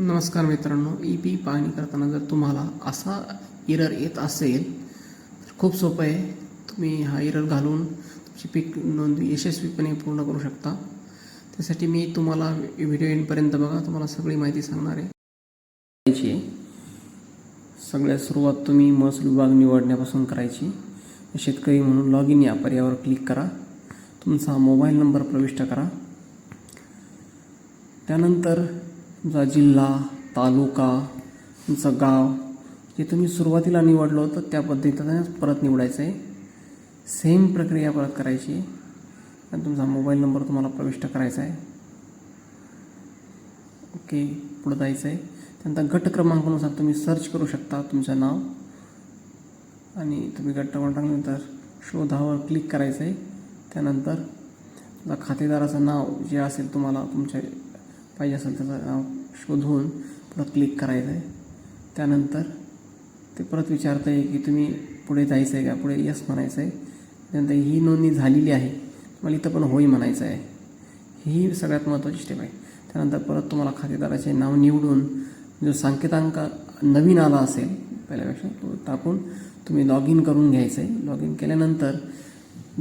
नमस्कार मित्रांनो E P पाहणी करताना जर तुम्हाला असा इरर येत असेल तर खूप सोपं आहे. तुम्ही हा इरर घालून तुमची पीक नोंदणी यशस्वीपणे पूर्ण करू शकता. त्यासाठी मी तुम्हाला व्हिडिओ एंडपर्यंत बघा तुम्हाला सगळी माहिती सांगणार आहे. करायची. आहे. सगळ्यात सुरुवात तुम्ही महसूल विभाग निवडण्यापासून करायची. शेतकरी म्हणून लॉग इन या पर्यायावर क्लिक करा. तुमचा मोबाईल नंबर प्रविष्ट करा. त्यानंतर तुमचा जिल्हा तालुका तुमचं गाव जे तुम्ही सुरुवातीला निवडलं होतं त्या पद्धतीनं परत निवडायचं आहे. सेम प्रक्रिया परत करायची आणि तुमचा मोबाईल नंबर तुम्हाला प्रविष्ट करायचा आहे. ओके पुढं जायचं आहे. त्यानंतर गट क्रमांकानुसार तुम्ही सर्च करू शकता तुमचं नाव. आणि तुम्ही गट क्रमांक टाकल्यानंतर शोधावर क्लिक करायचं आहे. त्यानंतर खातेदाराचं नाव जे असेल तुम्हाला तुमच्या पाहिजे असेल त्याचं नाव शोधून परत क्लिक करायचं आहे त्यानंतर ते परत विचारतं आहे की तुम्ही पुढे जायचं आहे का? पुढे यस म्हणायचं आहे त्यानंतर ही नोंदणी झालेली आहे. तुम्हाला इथं पण होई म्हणायचं आहे ही सगळ्यात महत्त्वाची स्टेप आहे. त्यानंतर परत तुम्हाला खातेदाराचे नाव निवडून जो संकेतांक नवीन आला असेल पहिल्यापेक्षा तो टाकून तुम्ही लॉग इन करून घ्यायचं आहे लॉग इन केल्यानंतर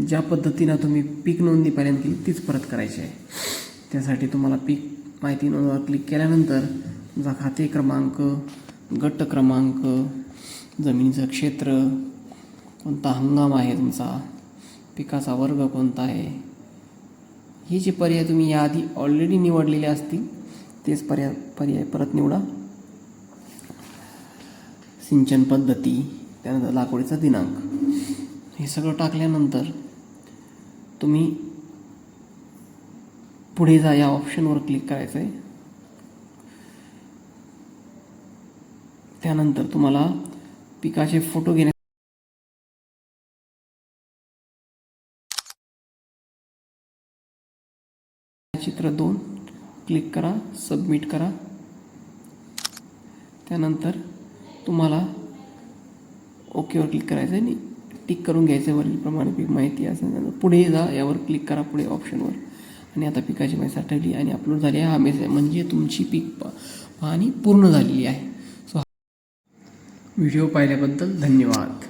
ज्या पद्धतीनं तुम्ही पीक नोंदणी पहिल्यांदा केली तीच परत करायची आहे. त्यासाठी तुम्हाला पीक माहिती नोंदवर क्लिक केल्यानंतर तुमचा खाते क्रमांक गट क्रमांक जमिनीचं क्षेत्र कोणता हंगाम आहे तुमचा पिकाचा वर्ग कोणता आहे हे जे पर्याय तुम्ही याआधी ऑलरेडी निवडलेले असतील तेच पर्याय पर्याय परत निवडा. सिंचन पद्धती त्यानंतर लागवडीचा दिनांक. हे सगळं टाकल्यानंतर तुम्ही पुढे जा या ऑप्शनवर क्लिक करायचं आहे त्यानंतर तुम्हाला पिकाचे फोटो घेण्या चित्र दोन क्लिक करा सबमिट करा. त्यानंतर तुम्हाला ओकेवर क्लिक करायचं आहे आणि टिक करून घ्यायचं आहे वरीलप्रमाणे पीक माहिती असेल पुढे जा यावर क्लिक करा पुढे ऑप्शनवर आणि आता पिकाची माहिती साठवली आणि अपलोड झाली आहे. हा मेसेज म्हणजे तुमची पीक पाहणी पूर्ण झालेली आहे. सो व्हिडिओ पाहिल्याबद्दल धन्यवाद.